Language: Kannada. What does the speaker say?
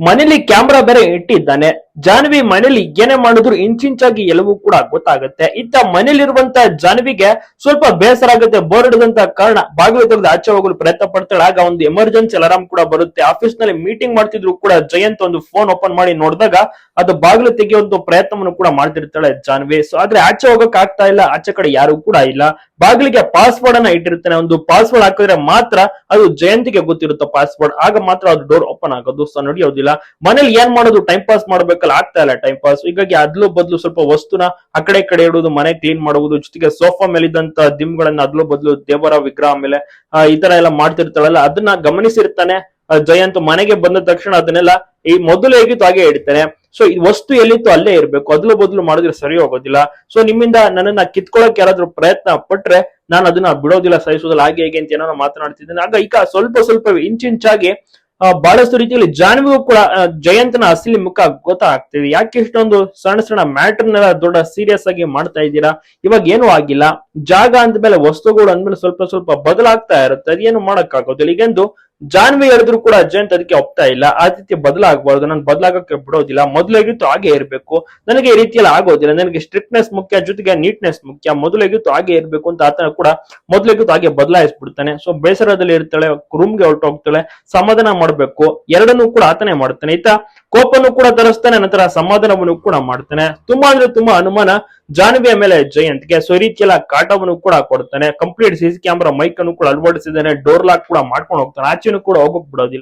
ಮನೇಲಿ ಕ್ಯಾಮ್ರಾ ಬೇರೆ ಇಟ್ಟಿದ್ದಾನೆ. ಜಾನ್ವಿ ಮನೇಲಿ ಏನೇ ಮಾಡಿದ್ರು ಇಂಚಿಂಚಾಗಿ ಎಲ್ಲವೂ ಕೂಡ ಗೊತ್ತಾಗುತ್ತೆ. ಇತ್ತ ಮನೇಲಿರುವಂತ ಜಾನ್ವಿಗೆ ಸ್ವಲ್ಪ ಬೇಸರ ಆಗುತ್ತೆ ಬೋರ್ ಹಿಡಿದಂತ ಕಾರಣ ಬಾಗಿಲು ಆಚೆ ಹೋಗಲು ಪ್ರಯತ್ನ ಪಡ್ತಾಳೆ. ಆಗ ಒಂದು ಎಮರ್ಜೆನ್ಸಿ ಅಲಾರಾಮ್ ಕೂಡ ಬರುತ್ತೆ. ಆಫೀಸ್ನಲ್ಲಿ ಮೀಟಿಂಗ್ ಮಾಡ್ತಿದ್ರು ಕೂಡ ಜಯಂತ್ ಒಂದು ಫೋನ್ ಓಪನ್ ಮಾಡಿ ನೋಡಿದಾಗ ಅದು ಬಾಗಿಲು ತೆಗೆಯುವಂತ ಪ್ರಯತ್ನವನ್ನು ಕೂಡ ಮಾಡ್ತಿರ್ತಾಳೆ ಜಾನ್ವಿ. ಸೊ ಆದ್ರೆ ಆಚೆ ಹೋಗಕ್ ಆಗ್ತಾ ಇಲ್ಲ, ಆಚೆ ಕಡೆ ಯಾರು ಕೂಡ ಇಲ್ಲ. ಬಾಗಿಲಿಗೆ ಪಾಸ್ವರ್ಡ್ ಅನ್ನ ಇಟ್ಟಿರ್ತಾನೆ. ಒಂದು ಪಾಸ್ವರ್ಡ್ ಹಾಕಿದ್ರೆ ಮಾತ್ರ ಅದು ಜಯಂತಿಗೆ ಗೊತ್ತಿರುತ್ತೆ ಪಾಸ್ವರ್ಡ್ ಆಗ ಮಾತ್ರ ಅದು ಡೋರ್ ಓಪನ್ ಆಗೋದು. ಸೊ ನಡೆಯೋದಿಲ್ಲ. ಮನೇಲಿ ಏನ್ ಮಾಡೋದು? ಟೈಮ್ ಪಾಸ್ ಮಾಡ್ಬೇಕಲ್ಲ ಆಗ್ತಾ ಇಲ್ಲ ಟೈಮ್ ಪಾಸ್ ಹೀಗಾಗಿ ಅದ್ಲು ಬದ್ಲು ಸ್ವಲ್ಪ ವಸ್ತುನ ಆ ಕಡೆ ಕಡೆ ಇಡುವುದು, ಮನೆ ಕ್ಲೀನ್ ಮಾಡುವುದು, ಜೊತೆಗೆ ಸೋಫಾ ಮೇಲಿದ್ದಂತ ದಿಮ್ಗಳನ್ನ ಅದ್ಲು ಬದಲು ದೇವರ ವಿಗ್ರಹ ಮೇಲೆ ಈ ತರ ಎಲ್ಲ ಮಾಡ್ತಿರ್ತಾಳಲ್ಲ, ಅದನ್ನ ಗಮನಿಸಿರ್ತಾನೆ ಜಯಂತ್ ಮನೆಗೆ ಬಂದ ತಕ್ಷಣ ಅದನ್ನೆಲ್ಲ ಈ ಮೊದಲು ಹೇಗಿತ್ತು ಹಾಗೆ ಇಡ್ತಾನೆ. ಸೊ ಈ ವಸ್ತು ಎಲ್ಲಿತ್ತು ಅಲ್ಲೇ ಇರ್ಬೇಕು. ಅದ್ಲು ಬದಲು ಮಾಡಿದ್ರೆ ಸರಿ ಹೋಗೋದಿಲ್ಲ. ಸೊ ನಿಮ್ಮಿಂದ ನನ್ನನ್ನ ಕಿತ್ಕೊಳಕ್ ಯಾರಾದ್ರೂ ಪ್ರಯತ್ನ ಪಟ್ರೆ ನಾನು ಅದನ್ನ ಬಿಡೋದಿಲ್ಲ, ಸಹಿಸೋದಿಲ್ಲ. ಹಾಗೆ ಹೇಗೆ ಅಂತ ಏನೋ ಮಾತನಾಡ್ತಿದ್ದೇನೆ. ಆಗ ಈಗ ಸ್ವಲ್ಪ ಸ್ವಲ್ಪ ಇಂಚಿಂಚಾಗಿ ಬಹಳಷ್ಟು ರೀತಿಯಲ್ಲಿ ಜಾನ್ವಿಗೂ ಕೂಡ ಜಯಂತನ ಅಸಲಿ ಮುಖ ಗೊತ್ತಾಗ್ತಿದೆ. ಯಾಕೆ ಇಷ್ಟೊಂದು ಸಣ್ಣ ಸಣ್ಣ ಮ್ಯಾಟರ್ನೆಲ್ಲ ದೊಡ್ಡ ಸೀರಿಯಸ್ ಆಗಿ ಮಾಡ್ತಾ ಇದ್ದೀರಾ? ಇವಾಗ ಏನು ಆಗಿಲ್ಲ. ಜಾಗ ಅಂದ್ಮೇಲೆ ವಸ್ತುಗಳು ಅಂದ್ಮೇಲೆ ಸ್ವಲ್ಪ ಸ್ವಲ್ಪ ಬದಲಾಗ್ತಾ ಇರುತ್ತೆ. ಅದೇನು ಮಾಡಕ್ ಆಗೋದಿಲ್ಲ ಈಗೆಂದು ಜಾನ್ವಿ ಹೇಳಿದ್ರು ಕೂಡ ಜಯಂತ್ ಅದಕ್ಕೆ ಒಪ್ತಾ ಇಲ್ಲ. ಆ ರೀತಿ ಬದಲಾಗಬಾರ್ದು. ನಾನು ಬದಲಾಗಕ್ಕೆ ಬಿಡೋದಿಲ್ಲ. ಮೊದಲಾಗಿತ್ತು ಹಾಗೆ ಇರಬೇಕು. ನನಗೆ ಈ ರೀತಿಯಲ್ಲಿ ಆಗೋದಿಲ್ಲ. ನನಗೆ ಸ್ಟ್ರಿಕ್ಟ್ನೆಸ್ ಮುಖ್ಯ, ಜೊತೆಗೆ ನೀಟ್ನೆಸ್ ಮುಖ್ಯ. ಮೊದಲಾಗಿತ್ತು ಹಾಗೆ ಇರಬೇಕು ಅಂತ ಆತನ ಕೂಡ ಮೊದಲಾಗಿತ್ತು ಹಾಗೆ ಬದಲಾಯಿಸ್ಬಿಡ್ತಾನೆ. ಸೊ ಬೇಸರದಲ್ಲಿ ಇರ್ತಾಳೆ ರೂಮ್ಗೆ ಹೊರಟೋಗ್ತಾಳೆ, ಸಮಾಧಾನ ಮಾಡ್ಬೇಕು. ಎರಡನ್ನೂ ಕೂಡ ಆತನೇ ಮಾಡ್ತಾನೆ. ಈತ ಕೋಪನು ಕೂಡ ತರಿಸ್ತಾನೆ, ನಂತರ ಸಮಾಧಾನವನ್ನು ಕೂಡ ಮಾಡ್ತಾನೆ. ತುಂಬಾ ಅಂದ್ರೆ ತುಂಬಾ ಅನುಮಾನ. ಜಾನ್ವಿಯ ಮೇಲೆ ಜಯಂತ್ಗೆ ಸೊ, ಈ ರೀತಿಯೆಲ್ಲ ಕಾಟವನ್ನು ಕೂಡ ಕೊಡ್ತಾನೆ. ಕಂಪ್ಲೀಟ್ ಸಿಸಿ ಕ್ಯಾಮ್ರಾ ಮೈಕ್ ಅನ್ನು ಕೂಡ ಅಳವಡಿಸಿದ್ದಾನೆ ಡೋರ್ ಲಾಕ್ ಕೂಡ ಮಾಡ್ಕೊಂಡು ಹೋಗ್ತಾನೆ. ಆಚೆನೂ ಕೂಡ ಹೋಗಕ್ ಬಿಡೋದಿಲ್ಲ.